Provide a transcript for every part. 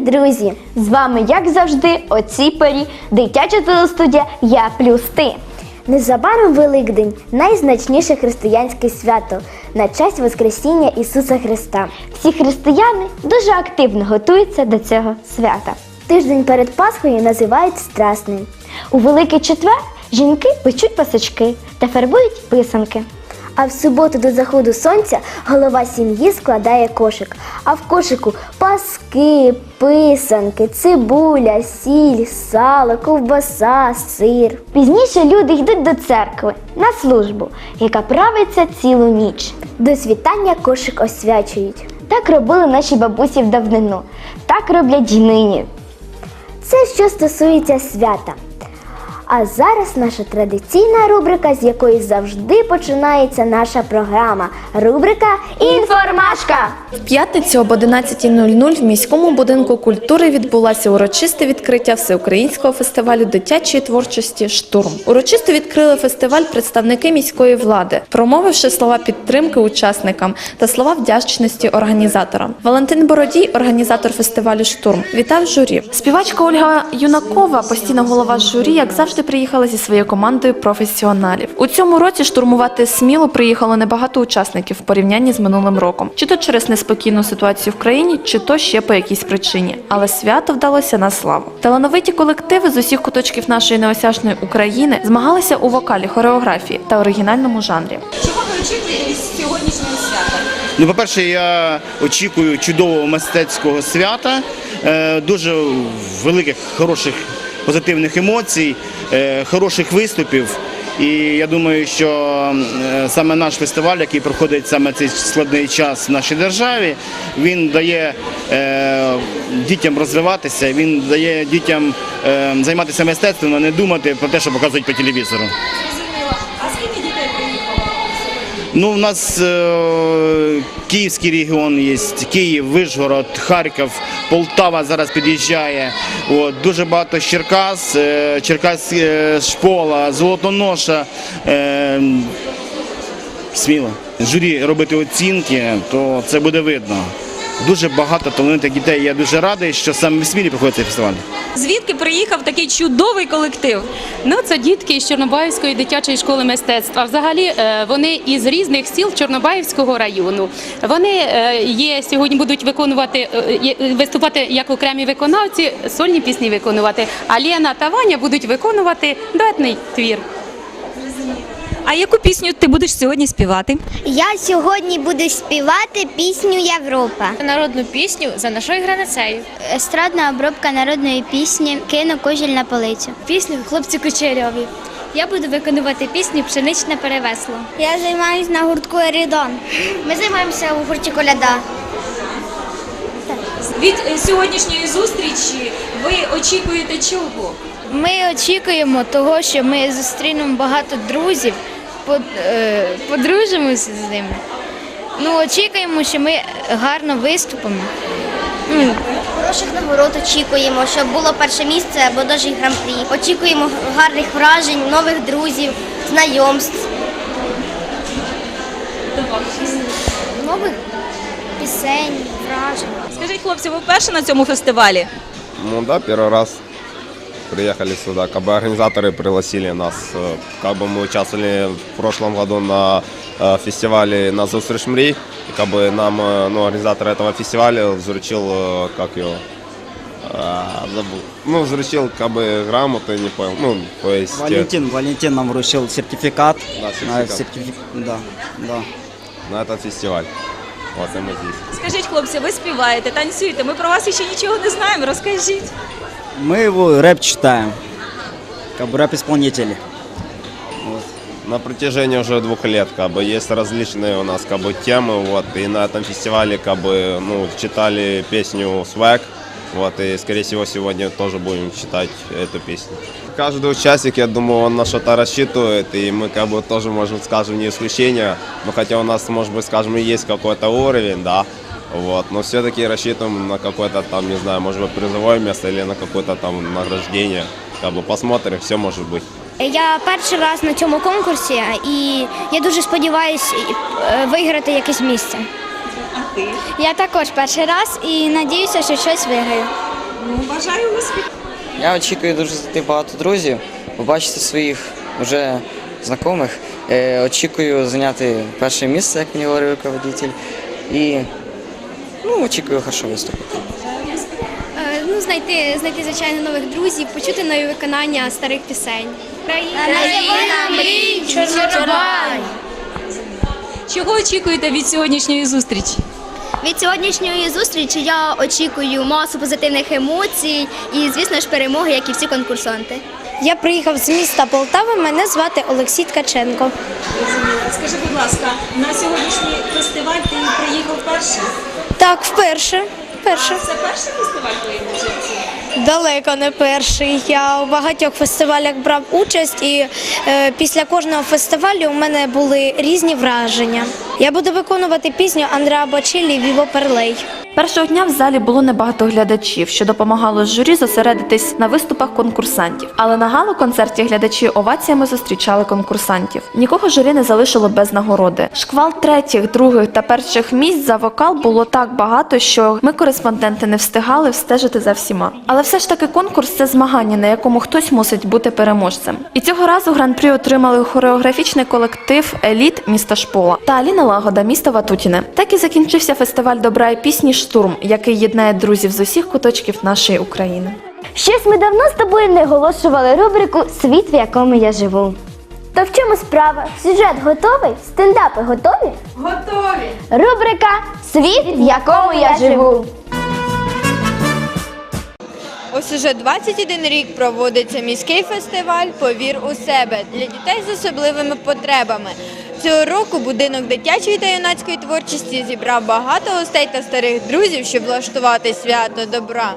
Привіт, друзі! З вами, як завжди, о цій порі дитяча телестудія Я плюс ти. Незабаром Великдень найзначніше християнське свято на честь Воскресіння Ісуса Христа. Всі християни дуже активно готуються до цього свята. Тиждень перед Пасхою називають Страсним. У Великий четвер жінки печуть пасочки та фарбують писанки. А в суботу до заходу сонця голова сім'ї складає кошик. А в кошику паски, писанки, цибуля, сіль, сало, ковбаса, сир. Пізніше люди йдуть до церкви на службу, яка правиться цілу ніч. До світання кошик освячують. Так робили наші бабусі в давнину. Так роблять нині. Це що стосується свята. А зараз наша традиційна рубрика, з якої завжди починається наша програма. Рубрика Інформашка. В п'ятницю об 11.00 в міському будинку культури відбулося урочисте відкриття всеукраїнського фестивалю дитячої творчості Штурм. Урочисто відкрили фестиваль представники міської влади, промовивши слова підтримки учасникам та слова вдячності організаторам. Валентин Бородій, організатор фестивалю Штурм, вітав журі. Співачка Ольга Юнакова, постійна голова журі, як завжди, приїхала зі своєю командою професіоналів. У цьому році штурмувати сміло приїхало небагато учасників в порівнянні з минулим роком, чи то через неспокійну ситуацію в країні, чи то ще по якійсь причині. Але свято вдалося на славу. Талановиті колективи з усіх куточків нашої неосяжної України змагалися у вокалі, хореографії та оригінальному жанрі. Чого ви очікуєте від сьогоднішнього свята? Ну, по-перше, я очікую чудового мистецького свята, е, дуже великих, хороших позитивних емоцій, е, хороших виступів. І я думаю, що е, саме наш фестиваль, який проходить саме цей складний час в нашій державі, він дає е, дітям розвиватися, він дає дітям займатися мистецтвом, а не думати про те, що показують по телевізору. Ну, у нас е, Київський регіон є, Київ, Вишгород, Харків, Полтава зараз під'їжджає. От, дуже багато Черкас, е, Черкас е, шпола, Золотоноша. Е, сміло. Журі робити оцінки, то це буде видно. Дуже багато талановитих дітей. Я дуже радий, що саме в Смілі проходить цей фестиваль. Звідки приїхав такий чудовий колектив? Ну, це дітки з Чорнобаївської дитячої школи мистецтва. Взагалі е, вони із різних сіл Чорнобаївського району. Вони е, є сьогодні будуть виконувати е, виступати як окремі виконавці, сольні пісні виконувати. А Лена та Ваня будуть виконувати дуетний твір. А яку пісню ти будеш сьогодні співати? Я сьогодні буду співати пісню Європа. народну пісню за нашою границею. Естрадна обробка народної пісні Кину кожіль на полицю. Пісню хлопці кучеряві. Я буду виконувати пісню Пшеничне перевесло. Я займаюся на гуртку Ерідон. Ми займаємося у гурті коляда. Від е, сьогоднішньої зустрічі ви очікуєте чого? Ми очікуємо того, що ми зустрінемо багато друзів, е, подружимося з ними. Ну, очікуємо, що ми гарно виступимо. Хороших нагород очікуємо, щоб було перше місце або навіть гран-прі. Очікуємо гарних вражень, нових друзів, знайомств. Нових пісень, вражень. Скажіть, хлопці, ви вперше на цьому фестивалі? Ну да, первый раз приехали сюда. Как бы организаторы пригласили нас. Э, Как бы мы участвовали в прошлом году на э, фестивале на Зустріч мрій. И как бы нам, э, ну, организатор этого фестиваля вручил, э, как его, а, забыл. Ну, вручил как бы грамоты, не понял. Ну, то есть... э, Валентин, Валентин нам вручил сертификат. Да, на сертификат. сертифи- Да, да. На этот фестиваль. Вот и мы здесь. Скажіть, хлопці, ви співаєте, танцюєте. Ми про вас ще нічого не знаємо. Розкажіть. Мы его рэп читаем. Как бы рэп-исполнители. Вот. на протяжении уже двух лет как бы есть различные у нас как бы темы вот и на этом фестивале как бы ну читали песню Swag вот и скорее всего сегодня тоже будем читать эту песню. Каждый участник, я думаю, он на что-то рассчитывает, и мы как бы тоже можем, скажем, не исключение, но хотя у нас, может быть, скажем, и есть какой-то уровень, да, вот, но все-таки рассчитываем на какое-то там, не знаю, может быть, призовое место или на какое-то там награждение, как бы посмотрим, все может быть. Я перший раз на цьому конкурсі і я дуже сподіваюся виграти якесь місце. А ти? Я також перший раз і надіюся, що щось виграю. Ну, бажаю успіху. Я очікую дуже знайти багато друзів, побачити своїх вже знайомих. Е, очікую зайняти перше місце, як мені говорив руководитель. І ну, очікую хорошо виступити. Ну, знайти, знайти звичайно нових друзів, почути нові виконання старих пісень. Країна мрій, Чорнобай! Чого очікуєте від сьогоднішньої зустрічі? Від сьогоднішньої зустрічі я очікую масу позитивних емоцій і, звісно ж, перемоги, як і всі конкурсанти. Я приїхав з міста Полтава. Мене звати Олексій Ткаченко. Скажи, будь ласка, на сьогоднішній фестиваль ти приїхав перший? Так, вперше. Вперше. Це перший фестиваль твоєму житті? Далеко не перший. Я у багатьох фестивалях брав участь, і е, після кожного фестивалю у мене були різні враження. Я буду виконувати пісню Андреа Бочелі Віво Перлей. Першого дня в залі було небагато глядачів, що допомагало журі зосередитись на виступах конкурсантів. Але на гало-концерті глядачі оваціями зустрічали конкурсантів. Нікого журі не залишило без нагороди. Шквал третіх, других та перших місць за вокал було так багато, що ми, кореспонденти, не встигали встежити за всіма. Але все ж таки конкурс це змагання, на якому хтось мусить бути переможцем. І цього разу гран-прі отримали хореографічний колектив Еліт міста Шпола та Аліна Лагода міста Ватутіне. Так і закінчився фестиваль добра і пісні Штурм, який єднає друзів з усіх куточків нашої України. Щось ми давно з тобою не оголошували рубрику Світ, в якому я живу. То в чому справа? Сюжет готовий? Стендапи готові? Готові. Рубрика Світ, в якому я живу. Ось уже 21 рік проводиться міський фестиваль Повір у себе для дітей з особливими потребами. Цього року будинок дитячої та юнацької творчості зібрав багато гостей та старих друзів, щоб влаштувати свято добра.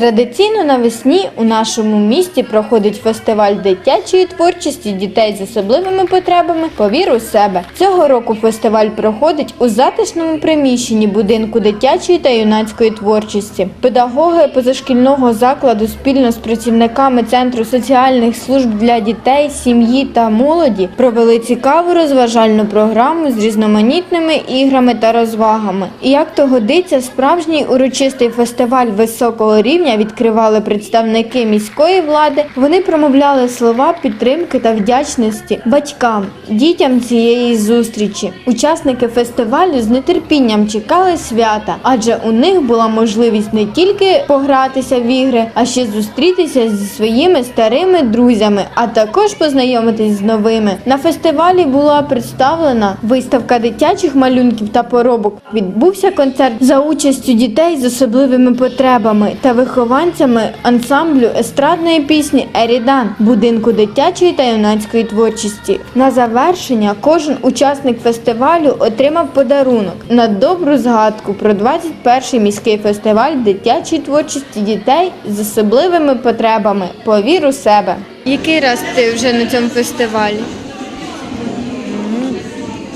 Традиційно навесні у нашому місті проходить фестиваль дитячої творчості дітей з особливими потребами Повір у себе. Цього року фестиваль проходить у затишному приміщенні будинку дитячої та юнацької творчості. Педагоги позашкільного закладу спільно з працівниками центру соціальних служб для дітей, сім'ї та молоді провели цікаву розважальну програму з різноманітними іграми та розвагами. І як то годиться, справжній урочистий фестиваль високого рівня відкривали представники міської влади. Вони промовляли слова підтримки та вдячності батькам, дітям цієї зустрічі. Учасники фестивалю з нетерпінням чекали свята, адже у них була можливість не тільки погратися в ігри, а ще зустрітися зі своїми старими друзями, а також познайомитись з новими. На фестивалі була представлена виставка дитячих малюнків та поробок. Відбувся концерт за участю дітей з особливими потребами та вихованцями ансамблю естрадної пісні Ерідан будинку дитячої та юнацької творчості. На завершення кожен учасник фестивалю отримав подарунок на добру згадку про 21-й міський фестиваль дитячої творчості дітей з особливими потребами. Повір у себе. Який раз ти вже на цьому фестивалі?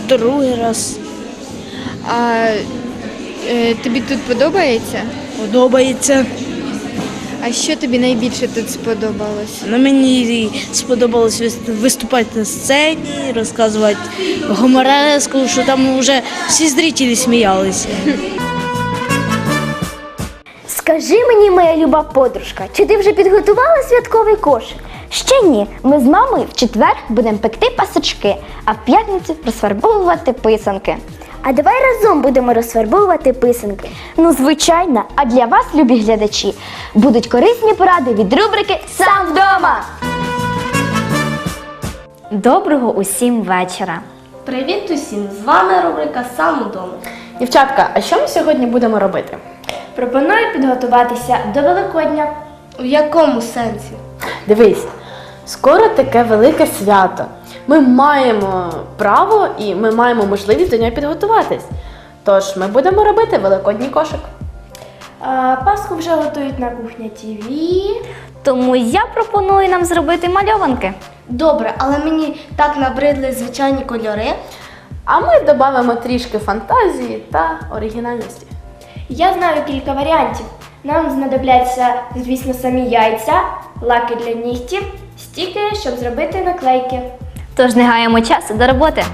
Другий раз. А е, тобі тут подобається? Подобається. А що тобі найбільше тут сподобалось? Ну, мені сподобалось виступати на сцені, розказувати гумореску, що там вже всі зрителі сміялися. Скажи мені, моя люба подружка, чи ти вже підготувала святковий кошик? Ще ні. Ми з мамою в четвер будемо пекти пасочки, а в п'ятницю розфарбовувати писанки. А давай разом будемо розфарбовувати писанки. Ну, звичайно, а для вас, любі глядачі, будуть корисні поради від рубрики Сам вдома. Доброго усім вечора. Привіт усім! З вами рубрика Сам удома. Дівчатка, а що ми сьогодні будемо робити? Пропоную підготуватися до Великодня. В якому сенсі? Дивись, скоро таке велике свято. Ми маємо право і ми маємо можливість до нього підготуватись. Тож ми будемо робити великодній кошик. Пасху вже готують на кухня ТВ. Тому я пропоную нам зробити мальованки. Добре, але мені так набридли звичайні кольори. А ми додамо трішки фантазії та оригінальності. Я знаю кілька варіантів. Нам знадобляться, звісно, самі яйця, лаки для нігтів, стіки, щоб зробити наклейки. Тож не гаємо часу до роботи.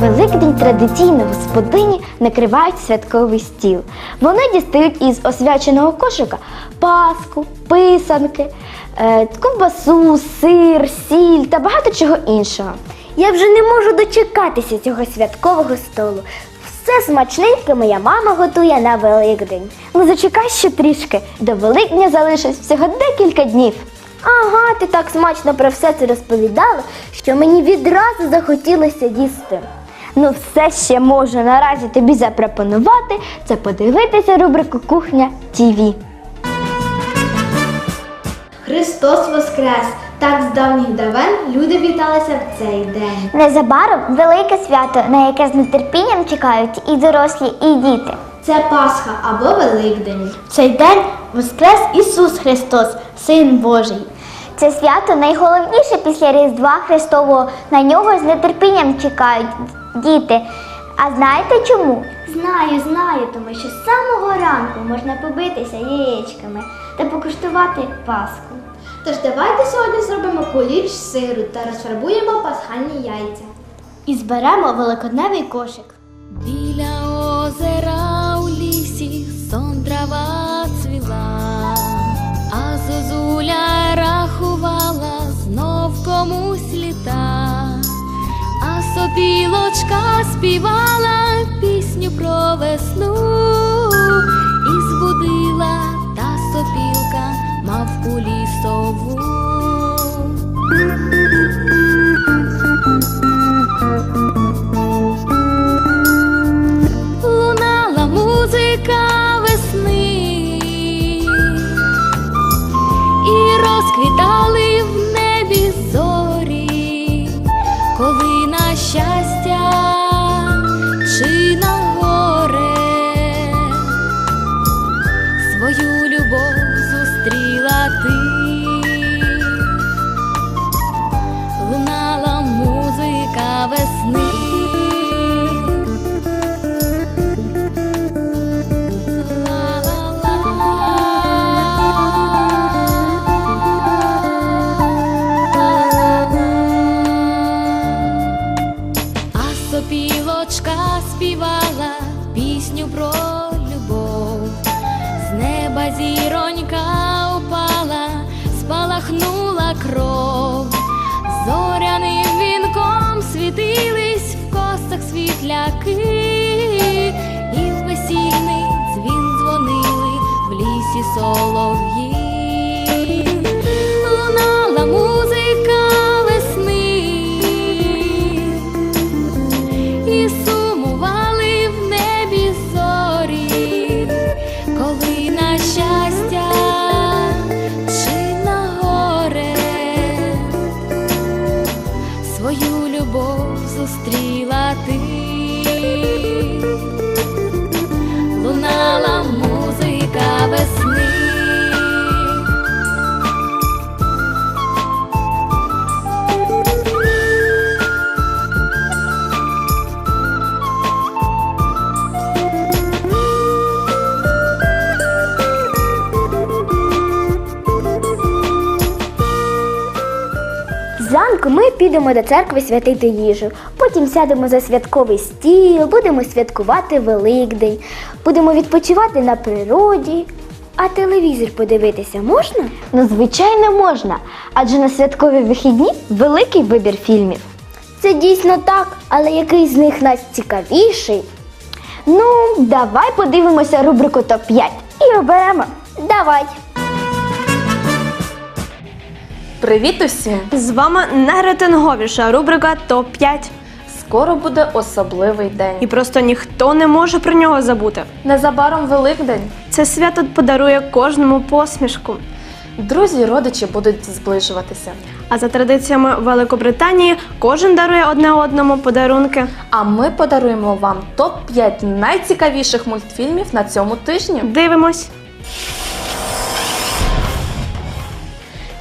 Великдень традиційно господині накривають святковий стіл. Вони дістають із освяченого кошика паску, писанки, е, ковбасу, сир, сіль та багато чого іншого. Я вже не можу дочекатися цього святкового столу. Все смачненьке моя мама готує на Великдень. Ну зачекай ще трішки. До Великдня залишилось всього декілька днів. Ага, ти так смачно про все це розповідала, що мені відразу захотілося їсти. Ну, все ще можу наразі тобі запропонувати це подивитися рубрику Кухня ТІВІ. Христос Воскрес! Так з давніх давен люди віталися в цей день. Незабаром велике свято, на яке з нетерпінням чекають і дорослі, і діти. Це Пасха або Великдень. Цей день воскрес Ісус Христос, Син Божий. Це свято найголовніше після Різдва Христового. На нього з нетерпінням чекають діти. А знаєте чому? Знаю, знаю, тому що з самого ранку можна побитися яєчками та покуштувати Пасху. Тож давайте сьогодні зробимо куліч з сиру та розфарбуємо пасхальні яйця. І зберемо великодневий кошик. Біля озера у лісі сон трава цвіла, а зозуля рахувала знов комусь літа, а сопілочка співала пісню про весну весни. Зранку ми підемо до церкви святити їжу. Потім сядемо за святковий стіл, будемо святкувати Великдень, будемо відпочивати на природі. А телевізор подивитися можна? Ну, звичайно, можна. Адже на святкові вихідні великий вибір фільмів. Це дійсно так, але який з них нас цікавіший? Ну, давай подивимося рубрику топ-5 і оберемо. Давай! Привіт усім! З вами найрейтинговіша рубрика ТОП-5. Скоро буде особливий день. І просто ніхто не може про нього забути. Незабаром Великдень. Це свято подарує кожному посмішку. Друзі, родичі будуть зближуватися. А за традиціями Великобританії кожен дарує одне одному подарунки. А ми подаруємо вам топ-5 найцікавіших мультфільмів на цьому тижні. Дивимось.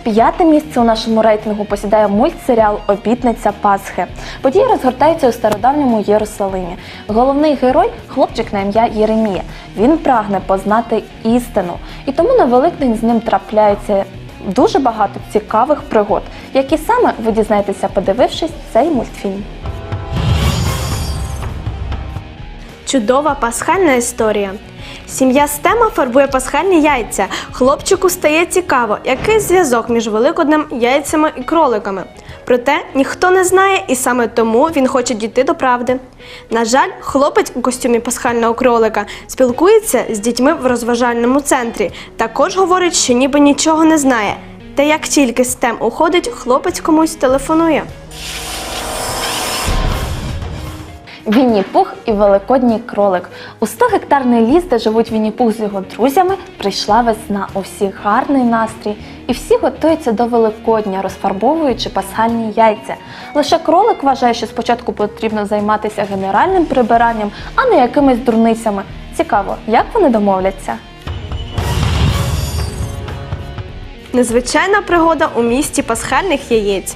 П'яте місце у нашому рейтингу посідає мультсеріал Обітниця Пасхи. Події розгортаються у стародавньому Єрусалимі. Головний герой хлопчик на ім'я Єремія. Він прагне познати істину, і тому на Великдень з ним трапляється дуже багато цікавих пригод, які саме ви дізнаєтеся, подивившись цей мультфільм. Чудова пасхальна історія. Сім'я Стема фарбує пасхальні яйця. Хлопчику стає цікаво, який зв'язок між великоднем, яйцями і кроликами. Проте ніхто не знає, і саме тому він хоче дійти до правди. На жаль, хлопець у костюмі пасхального кролика спілкується з дітьми в розважальному центрі. Також говорить, що ніби нічого не знає. Та як тільки Стем уходить, хлопець комусь телефонує. Вінні Пух і Великодній кролик. У 100-гектарний ліс, де живуть Вінні Пух з його друзями, прийшла весна. У всіх гарний настрій, і всі готуються до Великодня, розфарбовуючи пасхальні яйця. Лише кролик вважає, що спочатку потрібно займатися генеральним прибиранням, а не якимись дурницями. Цікаво, як вони домовляться? Незвичайна пригода у місті пасхальних яєць.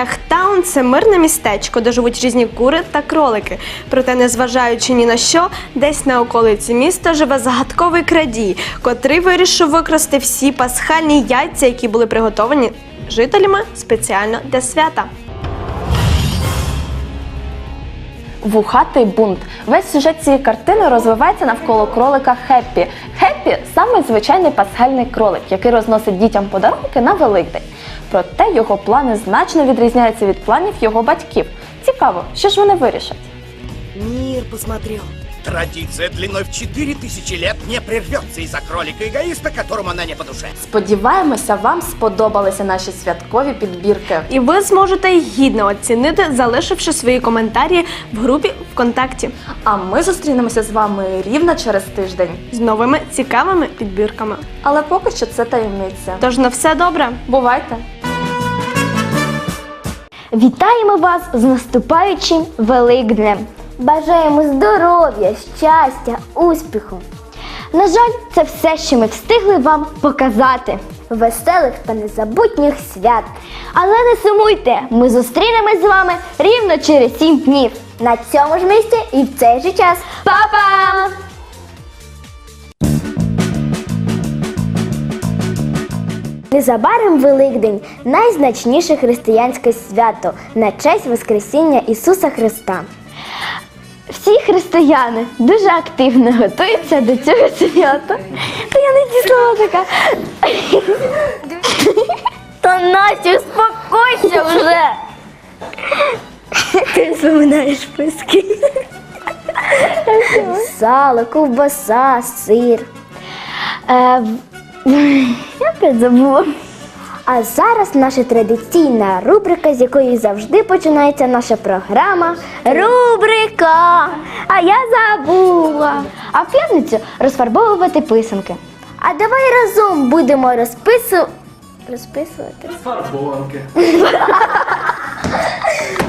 Ехтаун це мирне містечко, де живуть різні кури та кролики. Проте, незважаючи ні на що, десь на околиці міста живе загадковий крадій, котрий вирішив викрасти всі пасхальні яйця, які були приготовані жителями спеціально для свята. Вухатий бунт. Весь сюжет цієї картини розвивається навколо кролика Хеппі. Хеппі саме звичайний пасхальний кролик, який розносить дітям подарунки на Великдень. Проте його плани значно відрізняються від планів його батьків. Цікаво, що ж вони вирішать? Мир посмотрел. Традиция длиной в 4000 лет не прервется из-за кролика-эгоиста, которому она не по душе. Сподіваємося, вам сподобалися наші святкові підбірки. І ви зможете їх гідно оцінити, залишивши свої коментарі в групі ВКонтакті А ми зустрінемося з вами рівно через тиждень. з новими цікавими підбірками. Але поки що це таємниця. Тож на все добре. Бувайте! Вітаємо вас з наступаючим Великднем! Бажаємо здоров'я, щастя, успіху! На жаль, це все, що ми встигли вам показати. Веселих та незабутніх свят. Але не сумуйте, ми зустрінемось з вами рівно через 7 днів. На цьому ж місці і в цей же час. Па-па! Незабаром Великдень найзначніше християнське свято на честь Воскресіння Ісуса Христа. Всі християни дуже активно готуються до цього свята. Та я не дійшла така. Та Настя, успокойся вже. Ти вспоминаєш писки. Сало, ковбаса, сир. Е, я опять забула. А зараз наша традиційна рубрика, з якої завжди починається наша програма. Рубрика! А я забула. А в п'ятницю розфарбовувати писанки. А давай разом будемо розпису... розписувати. Фарбованки.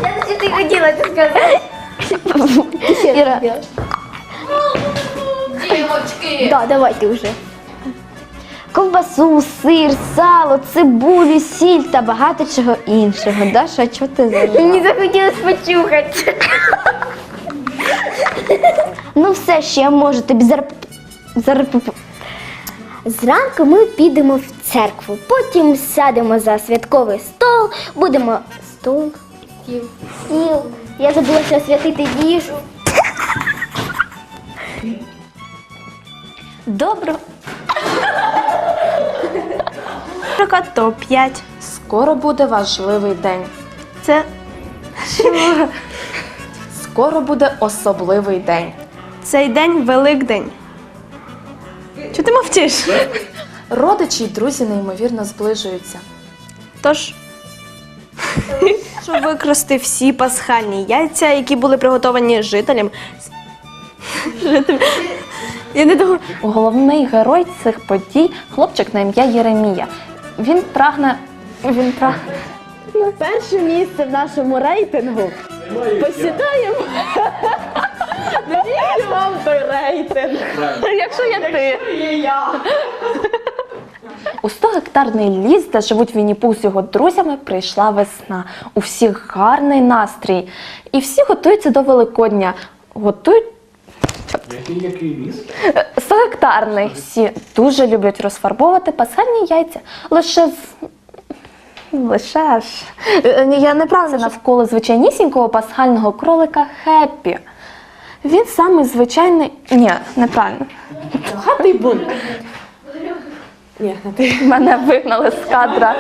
Я що ти хотіла це сказати. Іра. Дівочки! Да, давайте вже. Ковбасу, сир, сало, цибулю, сіль та багато чого іншого. Даша, чого ти зараз? Мені захотілося почухати. ну все, що я можу тобі зараз. зараз... Зранку ми підемо в церкву, потім сядемо за святковий стол, будемо. Стол? Стіл. Стіл. Я забулася освятити їжу. Добре. Рубрика топ-5. Скоро буде важливий день. Це Скоро буде особливий день. цей день Великдень. Чого ти мовчиш? Родичі й друзі неймовірно зближуються. Тож, щоб викрасти всі пасхальні яйця, які були приготовані жителям. Жителям. Я не того. Головний герой цих подій хлопчик на ім'я Єремія. Він прагне. Він прагне. На перше місце в нашому рейтингу посідаємо. Навіщо вам той рейтинг? Якщо я ти. Є я. У 100 гектарний ліс, де живуть Вінні-Пух з його друзями, прийшла весна. У всіх гарний настрій. І всі готуються до Великодня. Готують Який який ліс? 100 гектарний. Всі дуже люблять розфарбовувати пасхальні яйця. Лише з. Лише ж. Е, Я неправильно Це навколо звичайнісінького пасхального кролика Хеппі. Він самий звичайний. Ні, неправильно. Гатий бунт. Ні, не. Мене вигнали з кадра.